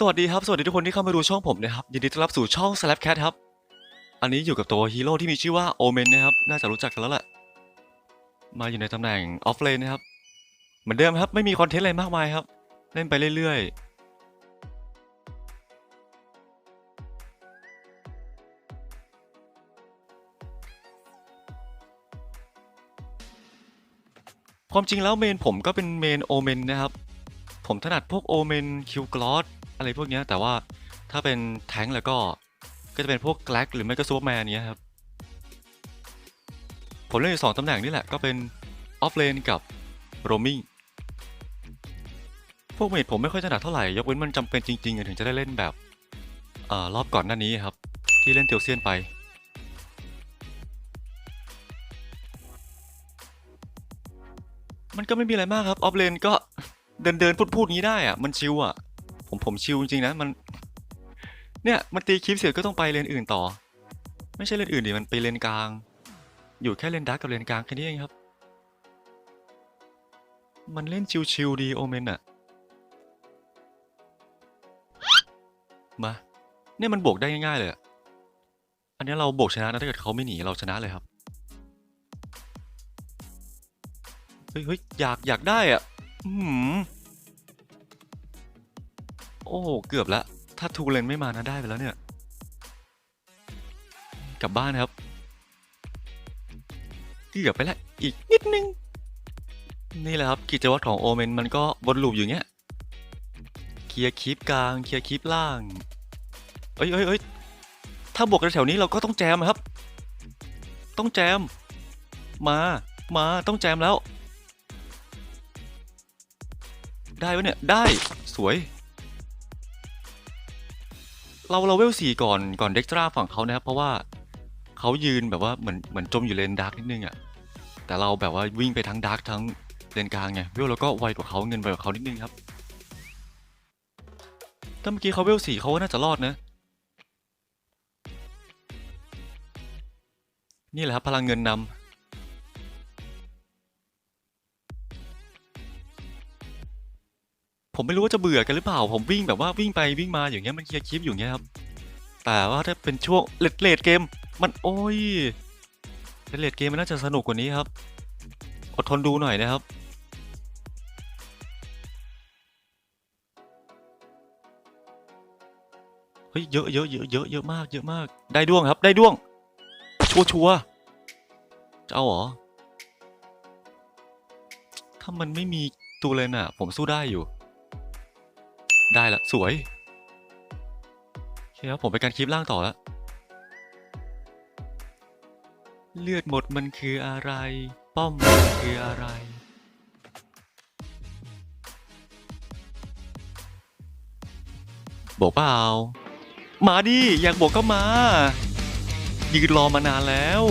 สวัสดีครับ สวัสดีทุกคนที่เข้ามาดูช่องผมนะครับ ยินดีต้อนรับสู่ช่อง Slap Cat ครับ อันนี้อยู่กับตัวฮีโร่ที่มีชื่อว่าโอเมนนะครับ น่าจะรู้จักกันแล้วแหละ มาอยู่ในตำแหน่งออฟเลนนะครับ เหมือนเดิมครับ ไม่มีคอนเทนต์อะไรมากมายครับ เล่นไปเรื่อยๆความจริงแล้วเมนผมก็เป็นเมนโอเมนนะครับ ผมถนัดพวกโอเมนคิวกลอส อะไรพวกเนี้ยแต่ว่าถ้าเป็นแทงค์แล้วก็ก็จะเป็นพวกแกลกหรือไม่ก็ซูเปอร์แมนเนี้ยครับ ผมเล่นอยู่สองตำแหน่งนี่แหละก็เป็นออฟเลนกับโรมิงพวกเมดผมไม่ค่อยถนัดเท่าไหร่ ยกเว้นมันจำเป็นจริงๆถึงจะได้เล่นแบบอรอบก่อนหน้านี้ครับ ที่เล่นเตียวเซียนไป มันก็ไม่มีอะไรมากครับ ออฟเลนก็เดินเดินพูดพูดงี้ได้อะมันชิวอะ ผมผมชิวจริงๆนะมันเนี่ยมันตีคลิปเสร็จก็ต้องไปเลนอื่นต่อ ไม่ใช่เลนอื่นดิมันไปเลนกลาง อยู่แค่เลนดักกับเลนกลางแค่นี้เองครับ มันเล่นชิวๆดีโอเมนอะมาเนี่ยมันบวกได้ง่ายๆเลยอะอันนี้เราบวกชนะนะถ้าเกิดเขาไม่หนีเราชนะเลยครับเฮ้ยเฮ้ยอยากอยากได้อะ อืม โอ้โหเกือบแล้วถ้าทูเลนไม่มานะได้ไปแล้วเนี่ย กลับบ้านครับเกือบไปแล้วอีกนิดนึง นี่แหละครับกิจวัตรของโอเมนมันก็วนลูปอยู่างเงี้ยเคลียร์คลิปกลางเคลียร์คลิปล่างเอ้ยเอ้ยเอ้ยถ้าบวกกันแถวนี้เราก็ต้องแจมครับ ต้องแจม มามาต้องแจมแล้ว ได้ปะเนี่ย ได้สวย เราเราเวลสี่ก่อนก่อนเด็กตราฝั่งเขานะครับ เพราะว่าเขายืนแบบว่าเหมือนเหมือนจมอยู่เลนดาร์กนิดนึงอะ่ะแต่เราแบบว่าวิ่งไปทั้งดาร์กทั้งเลนกลางไงเวลเราก็ไวกว่าเขาเงินไวกว่าเขานิดนึงครับถ้าเมื่อกี้เขาเวลสี่เขาก็น่าจะรอดนะนี่แหละครับพลังเงินนำ ผมไม่รู้ว่าจะเบื่อกันหรือเปล่า ผมวิ่งแบบว่าวิ่งไปวิ่งมาอย่างเงี้ยมันเคลียร์คลิปอยู่เงี้ยครับ แต่ว่าถ้าเป็นช่วงเลดเลดเกม มันโอ้ยเลดเลดเกมมันน่าจะสนุกกว่านี้ครับ อดทนดูหน่อยนะครับเฮ้ยเยอะเยอะเยอะเยอะเยอะมากเยอะมาก ได้ด้วงครับ ได้ด้วง ชัวชัวจะเอาเหรอ ถ้ามันไม่มีตูเลน่ะ ผมสู้ได้อยู่ ได้ละสวยโอเคครับผมไปการคลิปล่างต่อแล้วเลือดหมดมันคืออะไร ป้อมมันคืออะไร บอกเปล่า มาดิ อยากบอกก็มายืนรอมานานแล้ว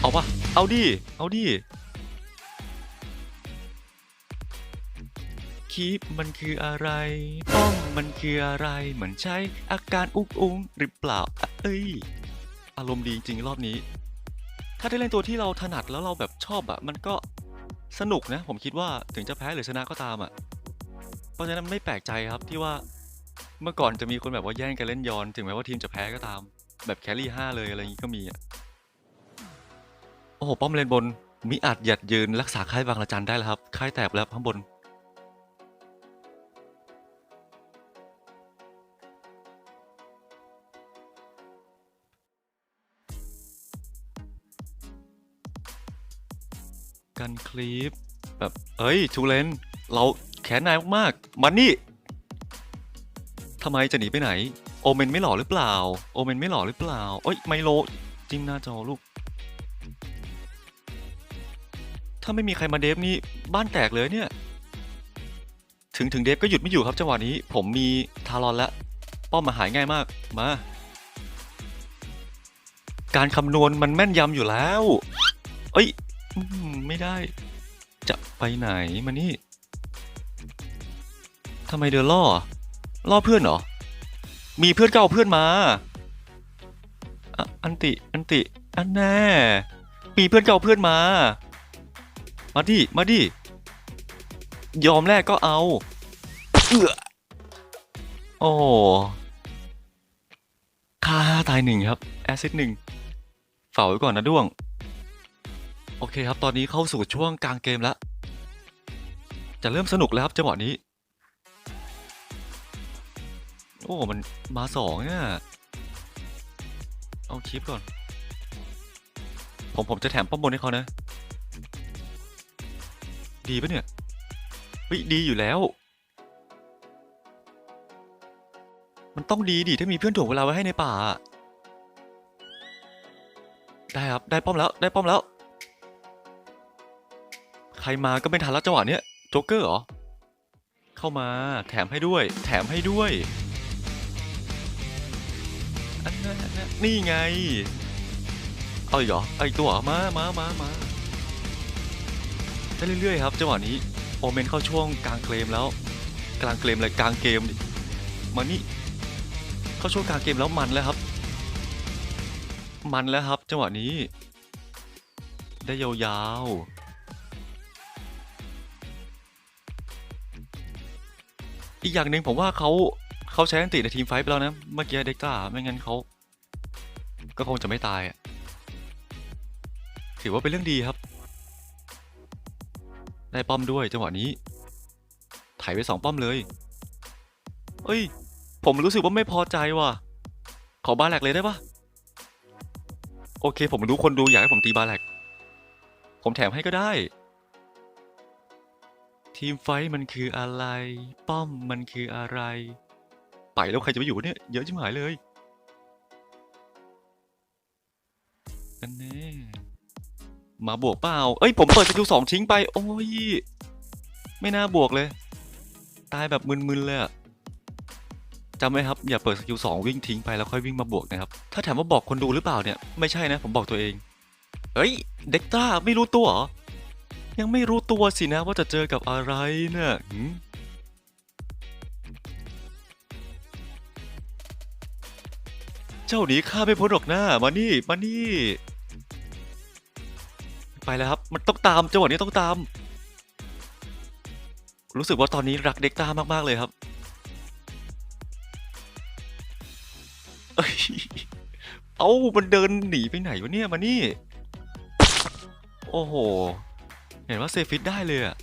เอาปะเอาดิ เอาดิ คีปมันคืออะไร ป้องมันคืออะไร เหมือนใช้อาการอุกอุ้งหรือเปล่า เอ้ย อารมณ์ดีจริงรอบนี้ ถ้าได้เล่นตัวที่เราถนัดแล้วเราแบบชอบอะมันก็สนุกนะ ผมคิดว่าถึงจะแพ้หรือชนะก็ตามอะเพราะฉะนั้นไม่แปลกใจครับที่ว่าเมื่อก่อนจะมีคนแบบว่าแย่งกันเล่นย้อน ถึงแม้ว่าทีมจะแพ้ก็ตาม แบบแครี่ห้าเลยอะไรอย่างงี้ก็มีอะโอ้โหป้อมเลนบนมิอาจหยัดยืนรักษาค่ายบางระจันได้แล้วครับค่ายแตกแล้วข้างบน กันคลิป แบบเอ้ยทูเลน เราแขนนายมากๆมันนี่ทำไมจะหนีไปไหน โอเมนไม่หล่อหรือเปล่า โอเมนไม่หล่อหรือเปล่าเอ้ยไมโลจิ้มหน้าจอลูก ถ้าไม่มีใครมาเดฟนี่บ้านแตกเลยเนี่ย ถึงถึงเดฟก็หยุดไม่อยู่ครับจังหวะนี้ ผมมีทารอนแล้ว ป้อมมาหายง่ายมากมาการคำนวณมันแม่นยำอยู่แล้ว เอ้ยอืม ไม่ได้ จะไปไหนมานี่ทำไมเดินล่อ ล่อเพื่อนเหรอ มีเพื่อนก็เอาเพื่อนมาอะอันติ อันติ อันแน่ มีเพื่อนก็เอาเพื่อนมา มาดิ มาดิ ยอมแลกก็เอาเออโอ้ค่าห้าตายหนึ่งครับ แอซิดหนึ่งเฝ่าไว้ก่อนนะด้วง โอเคครับ ตอนนี้เข้าสู่ช่วงกลางเกมแล้ว จะเริ่มสนุกแล้วครับจังหวะนี้ โอ้ มันมาสองเนี่ย เอาคลิปก่อน ผมผมจะแถมป้อมบนให้เขานะ ดีปะเนี่ยเฮ้ยดีอยู่แล้ว มันต้องดีดิถ้ามีเพื่อนถ่วงเวลาไว้ให้ในป่า ได้ครับ ได้ป้อมแล้ว ได้ป้อมแล้ว ใครมาก็ไม่ทันแล้วจังหวะเนี้ยโจ๊กเกอร์เหรอ เข้ามาแถมให้ด้วย แถมให้ด้วยอันนั้นนี่ไง เอาอีกเหรอเอาอีกตัวเหรอมามามามาได้เรื่อยๆครับจังหวะนี้โอเมนเข้าช่วงกลางเกมแล้ว กลางเกมเลยกลางเกมดิมานี่เข้าช่วงกลางเกมแล้วมันแล้วครับ มันแล้วครับจังหวะนี้ ได้ยาวๆ อีกอย่างหนึ่งผมว่าเขาเขาใช้อันติในทีมไฟไปแล้วนะเมื่อกี้เด็กต้าไม่งั้นเขาก็คงจะไม่ตายถือว่าเป็นเรื่องดีครับ ได้ป้อมด้วยจังหวะนี้ถ่ายไปสองป้อมเลย เอ้ย ผมรู้สึกว่าไม่พอใจว่ะ ขอบาแลกเลยได้ปะโอเค ผมรู้คนดูอยากให้ผมตีบาแลก ผมแถมให้ก็ได้ ทีมไฟมันคืออะไร ป้อมมันคืออะไร ไปแล้วใครจะไปอยู่เนี่ย เยอะชิบหายเลยกันแน่มาบวกเปล่า เอ้ยผมเปิดสกิลสองทิ้งไป โอ้ย ไม่น่าบวกเลย ตายแบบมึนๆเลยอะจำไว้ครับ อย่าเปิดสกิลสองวิ่งทิ้งไปแล้วค่อยวิ่งมาบวกนะครับ ถ้าถามว่าบอกคนดูหรือเปล่าเนี่ย ไม่ใช่นะ ผมบอกตัวเอง เฮ้ย เด็กต้าไม่รู้ตัวเหรอ ยังไม่รู้ตัวสินะว่าจะเจอกับอะไรเนี่ยเจ้าหนีข้าไม่พ้นหรอกหน้ามานี่ มานี่ ไปแล้วครับ มันต้องตามจังหวะนี้ต้องตาม รู้สึกว่าตอนนี้รักเด็กต้ามากๆเลยครับเอ้ยเอามันเดินหนีไปไหนวะเนี่ย มานี่ โอ้โห ห็นว่าเซฟิตได้เลยอะ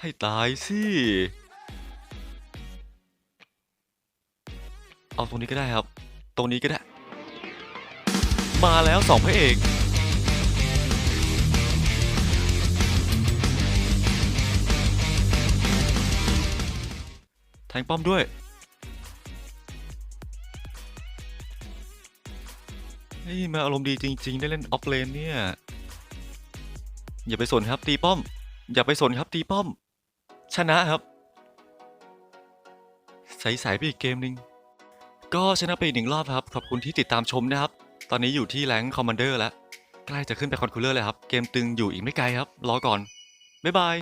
ให้ตายสิ เอาตรงนี้ก็ได้ครับ ตรงนี้ก็ได้ มาแล้วสองพระเอกแทงป้อมด้วย เฮ้ยมาอารมณ์ดีจริง ๆ ได้เล่นออฟเลนเนี่ย อย่าไปสนครับตีป้อม อย่าไปสนครับตีป้อม ชนะครับ ใสๆไปอีกเกมหนึ่งก็ชนะไปอีกหนึ่งรอบครับ ขอบคุณที่ติดตามชมนะครับ ตอนนี้อยู่ที่แรงคอมมานเดอร์แล้ว ใกล้จะขึ้นไปคอนคูลเลอร์แล้วครับ เกมตึงอยู่อีกไม่ไกลครับ รอก่อน บ๊ายบาย